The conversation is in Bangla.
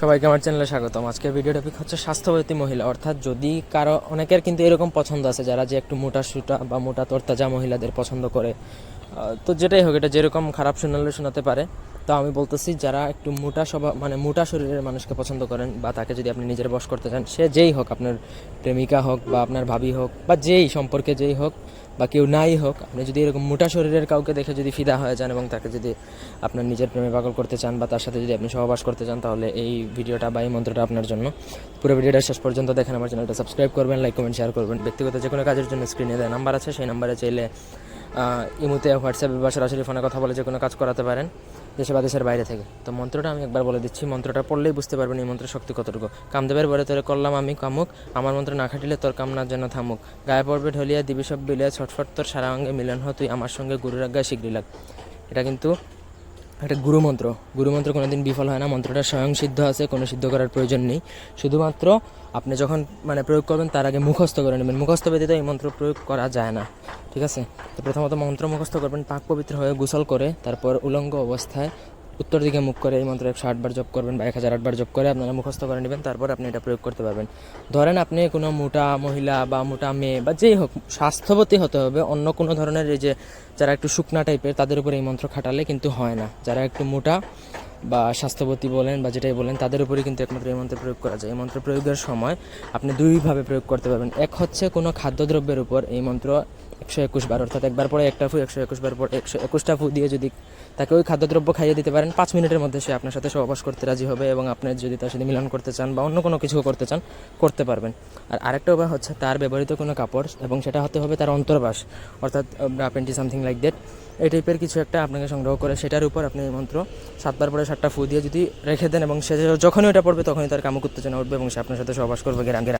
সবাইকে আমার চ্যানেলে স্বাগতম। আজকের ভিডিও টপিক হচ্ছে স্বাস্থ্যবতী মহিলা। অর্থাৎ যদি কারও, অনেকের কিন্তু এরকম পছন্দ আছে, যারা যে একটু মোটা সুটা বা মোটা তরতাজা মহিলাদের পছন্দ করে। তো যেটাই হোক, এটা যেরকম খারাপ শোনালে শোনাতে পারে। তো আমি বলতেছি, যারা একটু মোটা স্বভাব মানে মোটা শরীরের মানুষকে পছন্দ করেন বা তাকে যদি আপনি নিজের বস করতে চান, সে যেই হোক, আপনার প্রেমিকা হোক বা আপনার ভাবি হোক বা যেই সম্পর্কে যেই হোক বা কেউ নাই হোক, আপনি যদি এরকম মোটা শরীরের কাউকে দেখে যদি ফিদা হয়ে যান এবং তাকে যদি আপনার নিজের প্রেমে পাগল করতে চান বা তার সাথে যদি আপনি সহবাস করতে চান, তাহলে এই ভিডিওটা বা এই মন্ত্রটা আপনার জন্য। পুরো ভিডিওটা শেষ পর্যন্ত দেখেন, আমার চ্যানেলটা সাবস্ক্রাইব করবেন লাইক কমেন্ট শেয়ার করবেন। ব্যক্তিগত যে কোনো কাজের জন্য স্ক্রিনে দেয় নাম্বার আছে, সেই নাম্বারে চাইলে ইমুতে, হোয়াটসঅ্যাপে বা সরাসরি ফোনে কথা বলে যে কোনো কাজ করাতে পারেন দেশে বা দেশের বাইরে থেকে। তো মন্ত্রটা আমি একবার বলে দিচ্ছি, মন্ত্রটা পড়লেই বুঝতে পারবেন এই মন্ত্রের শক্তি কতটুকু। কামদেবের বরে তোরে করলাম আমি কামুক, আমার মন্ত্র না খাটিলে তোর কামনার জন্য থামুক। গায়ে পড়বে ঢলিয়া, দিবি সব বিলিয়া, ছটফট তোর সারা অঙ্গে মিলন হ, তুই আমার সঙ্গে গুরুর আজ্ঞায় শীঘ্রই লাগ। এটা কিন্তু একটা গুরুমন্ত্র। গুরুমন্ত্র কোনো দিন বিফল হয় না, মন্ত্রটা স্বয়ং সিদ্ধ আছে, কোনো সিদ্ধ করার প্রয়োজন নেই। শুধুমাত্র আপনি যখন মানে প্রয়োগ করবেন, তার আগে মুখস্থ করে নেবেন। মুখস্থ ব্যতীত এই মন্ত্র প্রয়োগ করা যায় না, ঠিক আছে? তো প্রথমত মন্ত্র মুখস্থ করবেন, পাক পবিত্র হয়ে গোসল করে, তারপর উলঙ্গ অবস্থায় উত্তর দিকে মুখ করে এই মন্ত্র একশো আটবার জপ করবেন বা এক হাজার আটবার জপ করে আপনারা মুখস্থ করে নেবেন, তারপর আপনি এটা প্রয়োগ করতে পারবেন। ধরেন আপনি কোনো মোটা মহিলা বা মোটা মেয়ে বা যেই হোক, স্বাস্থ্যবতী হতে হবে, অন্য কোনো ধরনের এই যে যারা একটু শুকনা টাইপের তাদের উপর এই মন্ত্র খাটালে কিন্তু হয় না। যারা একটু মোটা বা স্বাস্থ্যবতী বলেন বা যেটাই বলেন, তাদের উপরেই কিন্তু একমাত্র এই মন্ত্র প্রয়োগ করা যায়। এই মন্ত্র প্রয়োগের সময় আপনি দুইভাবে প্রয়োগ করতে পারবেন। এক হচ্ছে কোনো খাদ্যদ্রব্যের উপর এই মন্ত্র একশো একুশ বার, অর্থাৎ একবার পরে একটা ফু, একশো একুশ বার পর একশো একুশটা ফু দিয়ে যদি তাকে ওই খাদ্যদ্রব্য খাইয়ে দিতে পারেন, পাঁচ মিনিটের মধ্যে সে আপনার সাথে সহবাস করতে রাজি হবে এবং আপনি যদি তার সাথে মিলন করতে চান বা অন্য কোনো কিছু করতে চান, করতে পারবেন। আর আরেকটা উপায় হচ্ছে তার ব্যবহৃত কোনো কাপড় এবং সেটা হতে হবে তার অন্তর্বাস, অর্থাৎ প্যান্টি সামথিং লাইক দ্যাট এই টাইপের কিছু একটা আপনাকে সংগ্রহ করে, সেটার উপর আপনি এই মন্ত্র সাতবার পরে সাতটা ফু দিয়ে যদি রেখে দেন এবং সে যখনই ওটা পড়বে তখনই তার কামক উত্তেজনা উঠবে এবং সে আপনার সাথে সহবাস করবে, গেরাঙ্গেরা।